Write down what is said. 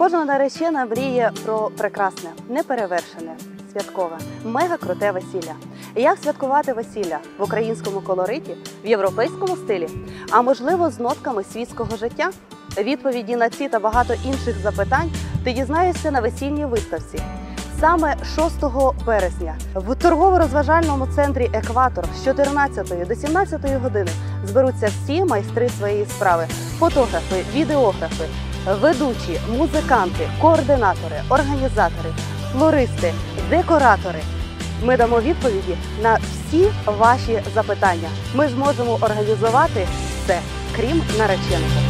Кожна наречена мріє про прекрасне, неперевершене, святкове, мега круте весілля. Як святкувати весілля в українському колориті, в європейському стилі, а можливо з нотками світського життя? Відповіді на ці та багато інших запитань ти дізнаєшся на весільній виставці. Саме 6 березня в торгово-розважальному центрі Екватор з 14 до 17 години зберуться всі майстри своєї справи: фотографи, відеографи, ведучі, музиканти, координатори, організатори, флористи, декоратори. Ми дамо відповіді на всі ваші запитання. Ми зможемо організувати все, крім нареченого.